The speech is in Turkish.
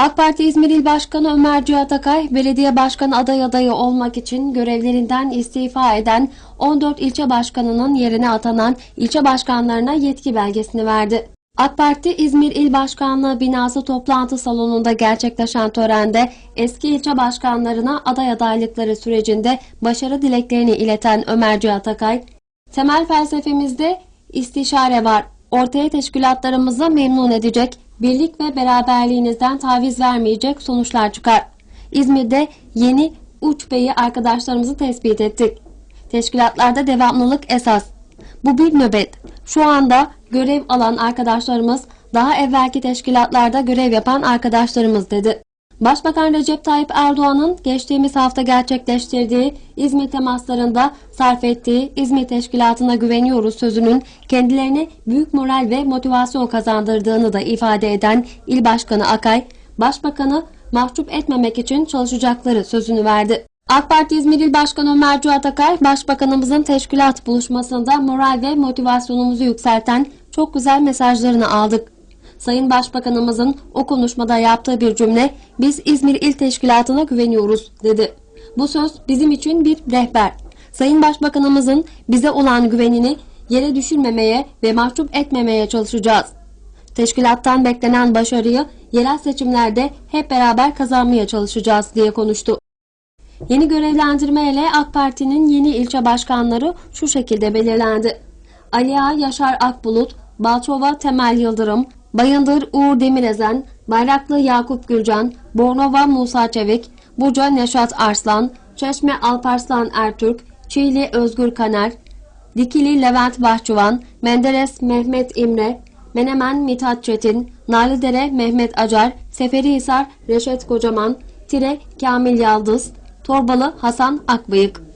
AK Parti İzmir İl Başkanı Ömer Cihat Akay, belediye başkanı aday adayı olmak için görevlerinden istifa eden 14 ilçe başkanının yerine atanan ilçe başkanlarına yetki belgesini verdi. AK Parti İzmir İl Başkanlığı binası toplantı salonunda gerçekleşen törende eski ilçe başkanlarına aday adaylıkları sürecinde başarı dileklerini ileten Ömer Cihat Akay, temel felsefemizde istişare var. Ortaya teşkilatlarımızı memnun edecek, birlik ve beraberliğinizden taviz vermeyecek sonuçlar çıkar. İzmir'de yeni uç beyi arkadaşlarımızı tespit ettik. Teşkilatlarda devamlılık esas. Bu bir nöbet. Şu anda görev alan arkadaşlarımız daha evvelki teşkilatlarda görev yapan arkadaşlarımız dedi. Başbakan Recep Tayyip Erdoğan'ın geçtiğimiz hafta gerçekleştirdiği İzmir temaslarında sarf ettiği İzmir Teşkilatı'na güveniyoruz sözünün kendilerine büyük moral ve motivasyon kazandırdığını da ifade eden İl Başkanı Akay, Başbakanı mahcup etmemek için çalışacakları sözünü verdi. AK Parti İzmir İl Başkanı Ömer Cihat Akay, Başbakanımızın teşkilat buluşmasında moral ve motivasyonumuzu yükselten çok güzel mesajlarını aldık. Sayın Başbakanımızın o konuşmada yaptığı bir cümle, biz İzmir İl Teşkilatı'na güveniyoruz dedi. Bu söz bizim için bir rehber. Sayın Başbakanımızın bize olan güvenini yere düşürmemeye ve mahcup etmemeye çalışacağız. Teşkilattan beklenen başarıyı yerel seçimlerde hep beraber kazanmaya çalışacağız diye konuştu. Yeni görevlendirme ile AK Parti'nin yeni ilçe başkanları şu şekilde belirlendi. Aliya Yaşar Akbulut, Balçova Temel Yıldırım, Bayındır Uğur Demirezen, Bayraklı Yakup Gülcan, Bornova Musa Çevik, Buca Neşat Arslan, Çeşme Alparslan Ertürk, Çiğli Özgür Kaner, Dikili Levent Bahçıvan, Menderes Mehmet İmre, Menemen Mithat Çetin, Narlıdere Mehmet Acar, Seferihisar Reşet Kocaman, Tire Kamil Yaldız, Torbalı Hasan Akbıyık.